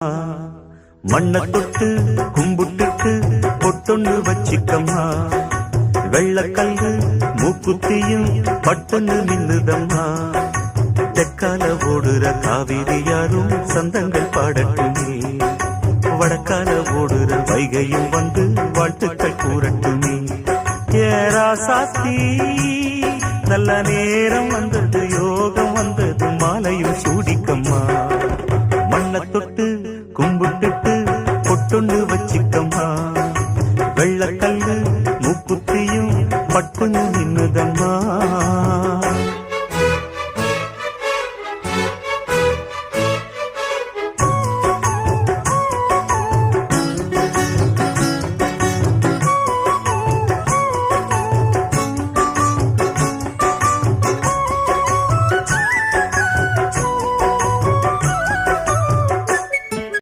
மண்ண தொட்டு கும்பிட்டுட்டு பொட்டொன்னு வச்சிக்கம்மா. வெள்ளக்கல்லு மூக்குத்தியும் பட்டொன்னு மின்னுதம்மா. தெற்கால ஓடுற காவிரி யாரும் சந்தங்கள் பாடட்டுமே. வடக்கால ஓடுற வைகையும் வந்து வாழ்த்துக்கள் கூறட்டுமே. ஏரா சாத்தி நல்ல நேரம் கும்பிட்டுட்டு பொட்டொன்னு வச்சுக்கம்மா. வெள்ளக்கல்லு மூக்குத்தியும் பட்டுன்னு நின்னுதம்மா.